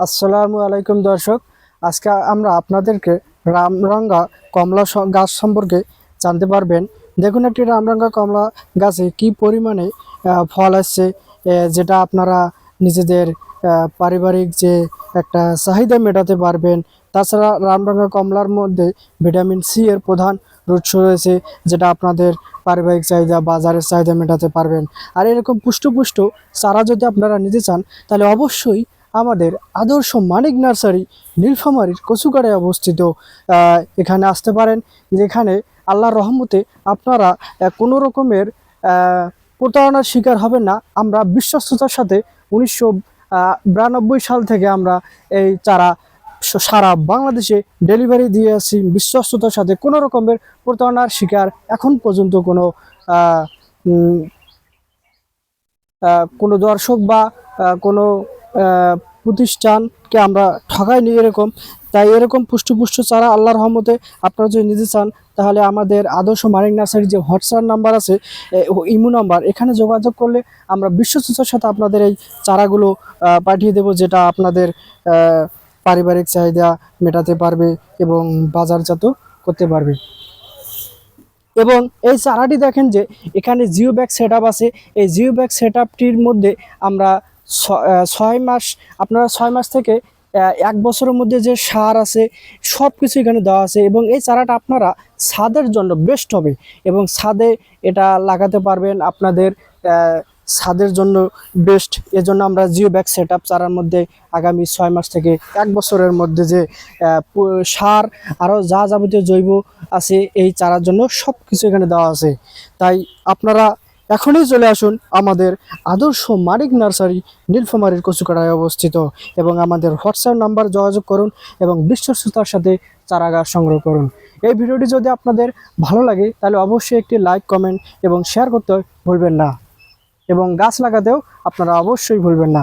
আসসালামু আলাইকুম দর্শক। আজকে আমরা আপনাদেরকে রামরঙ্গা কমলা গাছ সম্পর্কে জানতে পারবেন। দেখুন একটি রামরঙ্গা কমলা গাছে কি পরিমাণে ফল আসছে যেটা আপনারা নিজেদের পারিবারিক যে একটা চাহিদা মেটাতে পারবেন। তাছাড়া রামরঙ্গা কমলার মধ্যে ভিটামিন সি এর প্রধান উৎস রয়েছে, যেটা আপনাদের পারিবারিক চাহিদা, বাজারের চাহিদা মেটাতে পারবেন। আর এরকম পুষ্ট পুষ্ট চারা যদি আপনারা নিতে চান, তাহলে অবশ্যই আমাদের আদর্শ মানিক নার্সারি নীলফামারীর কচুকাড়ায় অবস্থিত। এখানে আসতে পারেন, যেখানে আল্লাহর রহমতে আপনারা কোনো রকমের প্রতারণার শিকার হবেন না। আমরা বিশ্বস্ততার সাথে উনিশশো বিরানব্বই সাল থেকে আমরা এই চারা সারা বাংলাদেশে ডেলিভারি দিয়ে আসছি। বিশ্বস্ততার সাথে কোনো রকমের প্রতারণার শিকার এখন পর্যন্ত কোনো কোনো দর্শক বা কোনো প্রতিষ্ঠানকে আমরা ঠকাইনি এরকম। তাই এরকম পুষ্ট চারা আল্লাহর রহমতে আপনারা যদি নিতে চান, তাহলে আমাদের আদর্শ মানিক নার্সারির যে হোয়াটসঅ্যাপ নাম্বার আছে ইমো নাম্বার, এখানে যোগাযোগ করলে আমরা বিশ্বস্ততার সাথে আপনাদের এই চারাগুলো পাঠিয়ে দেব, যেটা আপনাদের পারিবারিক চাহিদা মেটাতে পারবে এবং বাজারজাত করতে পারবে। এবং এই চারাটি দেখেন যে, এখানে জিও ব্যাগ সেট আছে। এই জিও ব্যাগ সেট মধ্যে আমরা ছয় মাস, আপনারা ছয় মাস থেকে এক বছরের মধ্যে যে সার আছে সব কিছু এখানে দেওয়া আছে এবং এই চারাটা আপনারা ছাদের জন্য বেস্ট হবে এবং ছাদে এটা লাগাতে পারবেন আপনাদের ছাদের জন্য বেস্ট। এজন্য আমরা জিও ব্যাগ সেট আপ চারার মধ্যে আগামী ছয় মাস থেকে এক বছরের মধ্যে যে সার আরও যা যাবতীয় জৈব আছে এই চারার জন্য সব কিছু এখানে দেওয়া আছে। তাই আপনারা এখনই চলে আসুন আমাদের আদর্শ মানিক নার্সারি, নীলফামারির কচুকাড়ায় অবস্থিত এবং আমাদের হোয়াটসঅ্যাপ নাম্বার যোগাযোগ করুন এবং বিশ্বস্ততার সাথে চারা গাছ সংগ্রহ করুন। এই ভিডিওটি যদি আপনাদের ভালো লাগে, তাহলে অবশ্যই একটি লাইক, কমেন্ট এবং শেয়ার করতে ভুলবেন না। এবং গাছ লাগাতেও আপনারা অবশ্যই ভুলবেন না।